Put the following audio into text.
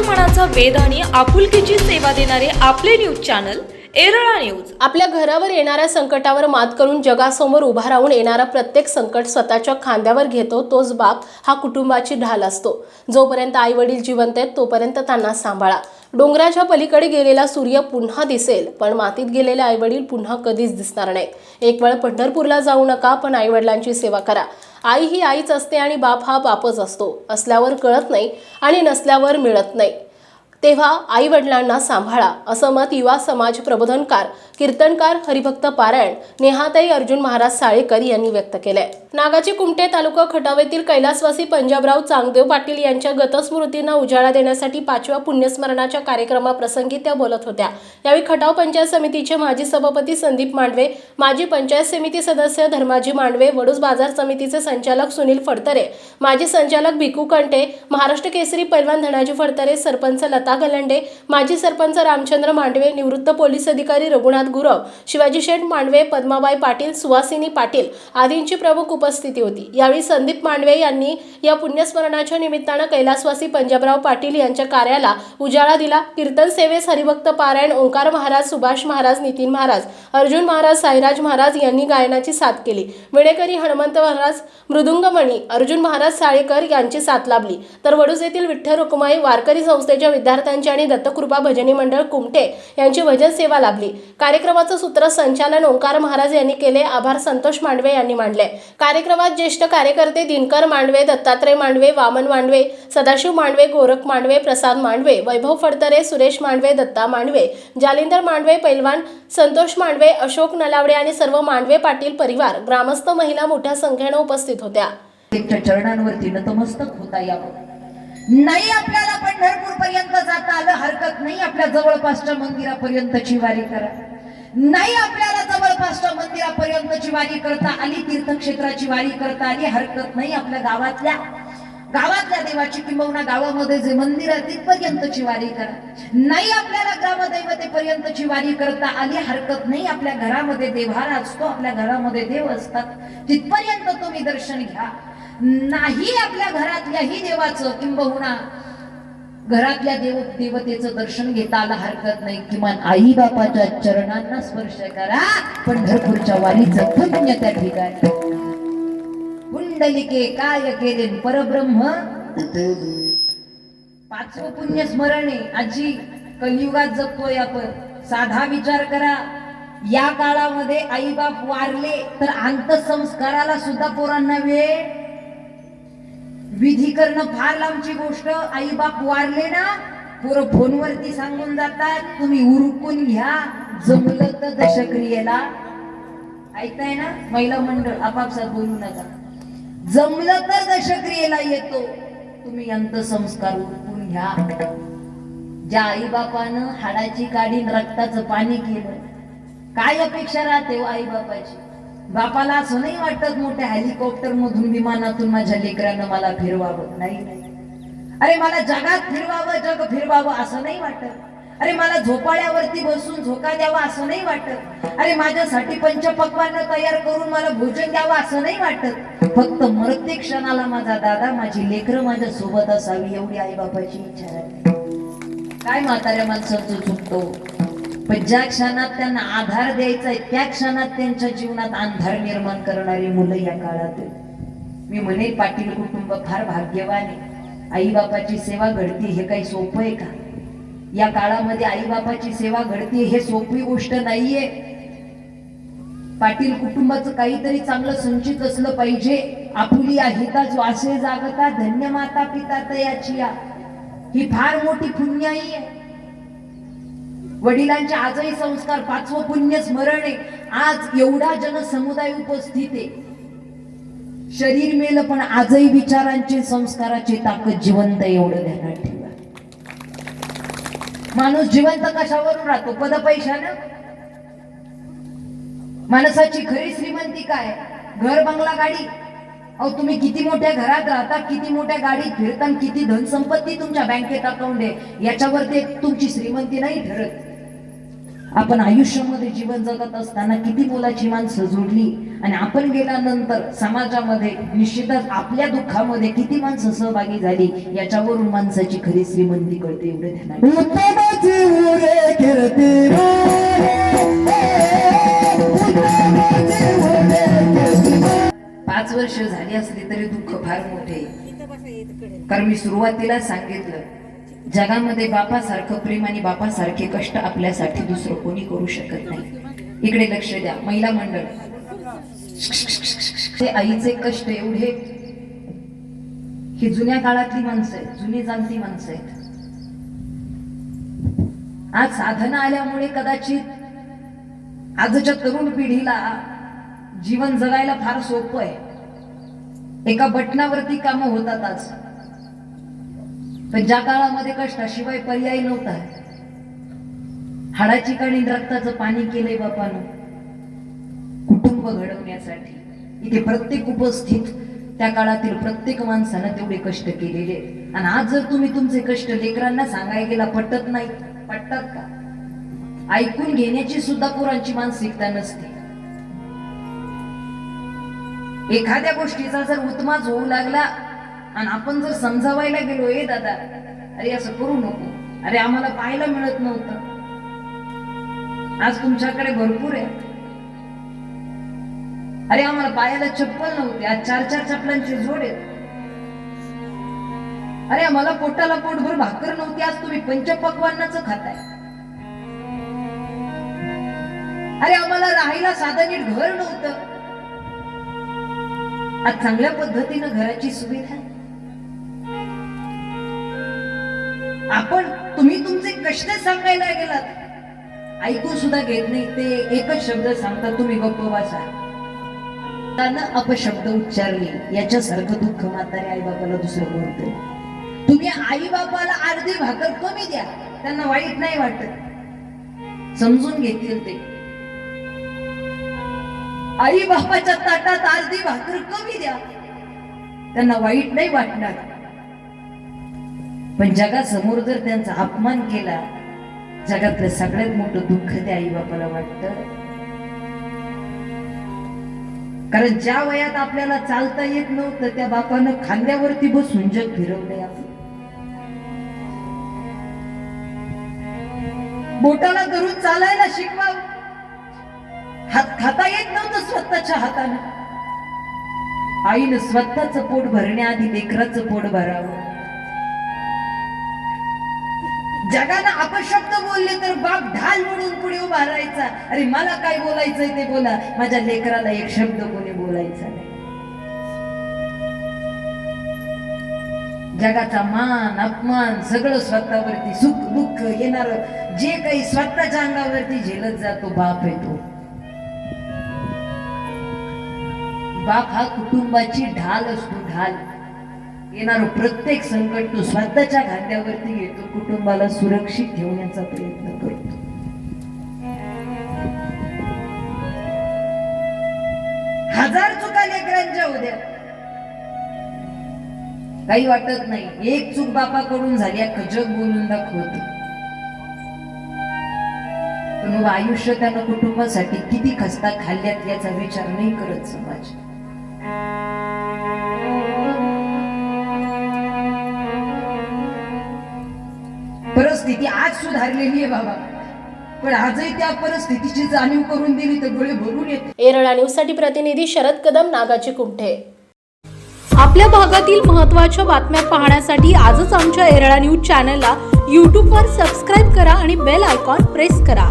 मनाचा वेध आणि आपुलकीची सेवा देणारे आपले न्यूज चॅनल एरळा न्यूज आपल्या घरावर येणाऱ्या संकटावर मात करून जगासमोर उभा राहून येणारा प्रत्येक संकट स्वतःच्या खांद्यावर घेतो तोच बाप हा कुटुंबाची ढाल असतो. जोपर्यंत आई वडील जिवंत आहेत तोपर्यंत त्यांना सांभाळा. डोंगराच्या पलीकडे गेलेला सूर्य पुन्हा दिसेल पण मातीत गेलेले आईवडील पुन्हा कधीच दिसणार नाहीत. एक वेळ पंढरपूरला जाऊ नका पण आईवडिलांची सेवा करा. आई ही आईच असते आणि बाप हा बापच असतो. असल्यावर कळत नाही आणि नसल्यावर मिळत नाही. तेव्हा आई वडिलांना सांभाळा असं मत युवा समाज प्रबोधनकार कीर्तनकार हरिभक्त पारायण नेहाताई अर्जुन महाराज साळेकर यांनी व्यक्त केलंय. नागाची कुमटे तालुका खटाव येथील कैलासवासी पंजाबराव चांगदेव पाटील यांच्या गतस्मृतींना उजाळा देण्यासाठी पाचव्या पुण्यस्मरणाच्या कार्यक्रमाप्रसंगी त्या बोलत होत्या. यावेळी खटाव पंचायत समितीचे माजी सभापती संदीप मांडवे माजी पंचायत समिती सदस्य धर्माजी मांडवे वडूस बाजार समितीचे संचालक सुनील फडतरे माजी संचालक भिकू कंटे महाराष्ट्र केसरी पैलवान धनाजी फडतरे सरपंच लता गलंडे माजी सरपंच रामचंद्र मांडवे निवृत्त पोलीस अधिकारी रघुनाथ गुरव शिवाजी शेठ मांडवे पद्माबाई पाटील सुवासिनी पाटील आदींची प्रमुख उपस्थिती होती. यावेळी संदीप मांडवे यांनी या पुण्यस्मरणाच्या निमित्तानं कैलासवासी पंजाबराव पाटील यांच्या कार्याला उजाळा दिला. कीर्तन सेवेस हरिभक्त पारायण ओंकार महाराज सुभाष महाराज नितीन महाराज अर्जुन महाराज साईराज महाराज यांनी गायनाची साथ केली. विणेकरी हनुमंत महाराज मृदुंगमणी अर्जुन महाराज साळेकर यांची साथ लाभली. तर वडूज येथील विठ्ठल रुक्माई वारकरी संस्थेच्या विद्यार्थी विद्यार्थ्यांची आणि दत्तकृपा भजनी मंडळ कुमटे यांची भजन सेवा लाभली. कार्यक्रमाचं सूत्र संचालन ओंकार महाराज यांनी केले आभार संतोष मांडवे यांनी मांडले. कार्यक्रमात ज्येष्ठ कार्यकर्ते दिनकर मांडवे दत्तात्रय मांडवे वामन मांडवे सदाशिव मांडवे गोरख मांडवे प्रसाद मांडवे वैभव फडतरे सुरेश मांडवे दत्ता मांडवे जालिंदर मांडवे पैलवान संतोष मांडवे अशोक नलावडे आणि सर्व मांडवे पाटील परिवार ग्रामस्थ महिला मोठ्या संख्येनं उपस्थित होत्या. चरणांवरती नतमस्तक होता यावं नाही आपल्याला पंढरपूर पर्यंत जाता आलं हरकत नाही. आपल्या जवळपासच्या मंदिरापर्यंतची वारी करा. नाही आपल्याला जवळपासच्या मंदिरापर्यंतची वारी करता आली तीर्थक्षेत्राची वारी करता आली हरकत नाही आपल्या गावातल्या. गावातल्या देवाची किंबहुना गावामध्ये जे मंदिर आहे तिथपर्यंतची वारी करा. नाही आपल्याला ग्रामदैवतेपर्यंतची वारी करता आली हरकत नाही. आपल्या घरामध्ये देव्हारा असतो आपल्या घरामध्ये देव असतात. तिथपर्यंत तुम्ही दर्शन घ्या. नाही आपल्या घरातल्याही देवाचं किंबहुना. घरातल्या देव देवतेचं दर्शन घेता आलं हरकत नाही. किमान आई बापाच्या चरणांना स्पर्श करा. पंढरपूरच्या वारीचं पुण्य त्या ठिकाणी. कुंडलिके काय केले? परब्रह्म. पाचवं पुण्य स्मरण. आहे आजी कलियुगात जगतोय आपण. साधा विचार करा. या काळामध्ये आई बाप वारले तर अंतसंस्काराला सुद्धा पोरांना वेळ विधी करणं फार लांबची गोष्ट. आई बाप वारले ना पोरं फोनवरती सांगून जातात तुम्ही उरकून घ्या जमलं तर दशक्रियेला. ऐकताय ना महिला मंडळ आपापसात बोलू नका. जमलं तर दशक्रियेला येतो. तुम्ही अंतसंस्कार उरकून घ्या. ज्या आई बापानं हाडाची काढी रक्ताचं पाणी केलं काय अपेक्षा राहते हो आई बापाची बापाला असं नाही वाटत मोठ्या हेलिकॉप्टर मधून विमानातून माझ्या लेकरानं मला फिरवावं. नाही. नाही. अरे मला जगात फिरवावं जग फिरवावं असं नाही वाटत. अरे मला झोपाळ्यावरती बसून झोका द्यावा असं नाही वाटत. अरे माझ्यासाठी पंचपक्वान तयार करून मला भोजन द्यावं असं नाही वाटत. फक्त मरते क्षणाला माझा दादा माझी लेकरं माझ्या सोबत असावी एवढी आई बापाची इच्छा आहे. काय म्हाताऱ्या माणसांचं चुकतो? पण ज्या क्षणात त्यांना आधार द्यायचा आहे त्या क्षणात त्यांच्या जीवनात अंधार निर्माण करणारी मुलं या काळात मी म्हणे पाटील कुटुंब फार भाग्यवान आहे. आई बापाची सेवा घडती हे काही सोपं आहे का? या काळामध्ये आई बापाची सेवा घडती हे सोपी गोष्ट नाहीये. पाटील कुटुंबाचं काहीतरी चांगलं संचित असलं पाहिजे. आपुली আহিता जो असे जागता धन्य माता पिता तयाची या. ही फार मोठी पुण्याई आहे. वडिलांचे आजही संस्कार पाचवं पुण्य स्मरण आहे. आज एवढा जनसमुदाय उपस्थित आहे. शरीर मेल पण आजही विचारांची संस्काराची ताकद जिवंत एवढं ध्यानात ठेवा. माणूस जिवंत कशावरून राहतो? पद पैशानं माणसाची खरी श्रीमंती काय? घर बंगला गाडी? अहो तुम्ही किती मोठ्या घरात राहता किती मोठ्या गाडीत फिरता आणि किती धनसंपत्ती तुमच्या बँकेत अकाउंट आहे? याच्यावर ते तुमची श्रीमंती नाही ठरत. आपण आयुष्यामध्ये जीवन जगत असताना किती मोलाची माणसं जोडली आणि आपण गेल्यानंतर समाजामध्ये निश्चितच आपल्या दुःखामध्ये किती माणसं सहभागी झाली याच्यावरून माणसाची खरी श्रीमंती कळते एवढे ध्यानात पाच वर्ष झाली असली तरी दुःख फार मोठे. कारण मी सुरुवातीला सांगितलं जगामध्ये बापासारखं प्रेम आणि बापासारखे कष्ट आपल्यासाठी दुसरं कोणी करू शकत नाही. इकडे लक्ष द्या. महिला मंडळ. ते आईचे कष्ट एवढे. ही जुन्या काळातली माणसं आहेत. जुनी जाणती माणसं आहेत. आज साधन आल्यामुळे कदाचित आजच्या तरुण पिढीला जीवन जगायला फार सोपं आहे. एका बटनावरती कामं होतात आज. पण ज्या काळामध्ये कष्टाशिवाय पर्याय नव्हता हाडाची कणी रक्ताचं पाणी केलंय बापानं कुटुंब घडवण्यासाठी. इथे प्रत्येक उपस्थित त्या काळातील प्रत्येक माणसानं तेवढे कष्ट केलेले. आणि आज जर तुम्ही तुमचे कष्ट लेकरांना सांगायला गेला पटत नाही. पटतात का? ऐकून घेण्याची सुद्धा पोरांची मानसिकता नसते. एखाद्या गोष्टीचा जर उत्माज होऊ लागला आणि आपण जर समजावायला गेलो हे दादा अरे असं करू नको. अरे आम्हाला पाहायला मिळत नव्हतं. आज तुमच्याकडे भरपूर आहे. अरे आम्हाला पायाला चप्पल नव्हते. आज चार चार चपलांचे जोड आहेत. अरे आम्हाला पोटाला पोटभर भाकर नव्हती. आज तुम्ही पंचपक्वान्नाचं खाताय. अरे आम्हाला राहायला साधं नीट घर नव्हतं. आज चांगल्या पद्धतीनं घराची सुविधा आहे. आपण तुम्ही तुमचे कष्ट सांगायला गेलात. ऐकून सुद्धा घेत नाही. ते एकच शब्द सांगतात तुम्ही गप्प बसा. त्यानं अपशब्द उच्चारले याच्यासारखं दुःख म्हातारे आई बापाला दुसरं बोलते तुम्ही आई बापाला अर्धी भाकर कमी द्या त्यांना वाईट नाही वाटत. समजून घेतील ते. आई बापाच्या ताटात अर्धी भाकर कमी द्या त्यांना वाईट नाही वाटणार. पण जगासमोर जर त्यांचा अपमान केला जगातलं सगळ्यात मोठं दुःख त्या आई बापाला वाटत. कारण ज्या वयात आपल्याला चालता येत नव्हतं त्या बापानं खांद्यावरती बसून जग फिरवलंय बोटाला धरून चालायला शिकवा हात खाता येत नव्हतं स्वतःच्या हातानं. आईनं स्वतःच पोट भरण्याआधी लेकराचं पोट भरावं. जगानं अपशब्द बोलले तर बाप ढाल म्हणून पुढे उभा राहायचा. अरे मला काय बोलायचंय ते बोला. माझ्या लेकराला एक शब्द कोणी बोलायचा नाही. जगाचा मान अपमान सगळं स्वतःवरती सुख दुःख येणार जे काही स्वतःच्या अंगावरती झेलत जातो बाप येतो बाप हा कुटुंबाची ढाल असतो ढाल. येणार प्रत्येक संकट तो स्वतःच्या खांद्यावरती घेतो कुटुंबाला सुरक्षित ठेवण्याचा प्रयत्न करतो. हजार चुका लेकरांच्या उद्या. काही वाटत नाही. एक चूक बापाकडून झाली अख्खं बोलून दाखवत. पण मग आयुष्य त्यानं कुटुंबासाठी किती खस्ता खाल्ल्यात याचा विचार नाही करत समाज. आज सुधारलेली आहे बाबा. पण आजही त्या परिस्थितीची जाणीव करून दिली तर डोळे भरून येत. एरळा न्यूजसाठी प्रतिनिधी शरद कदम नागाची कुमठे. आपल्या भागातील महत्त्वाच्या बातम्या पाहण्यासाठी आजच आमच्या एरळा न्यूज चॅनलला यूट्यूबवर सबस्क्राईब करा आणि बेल आयकॉन प्रेस करा.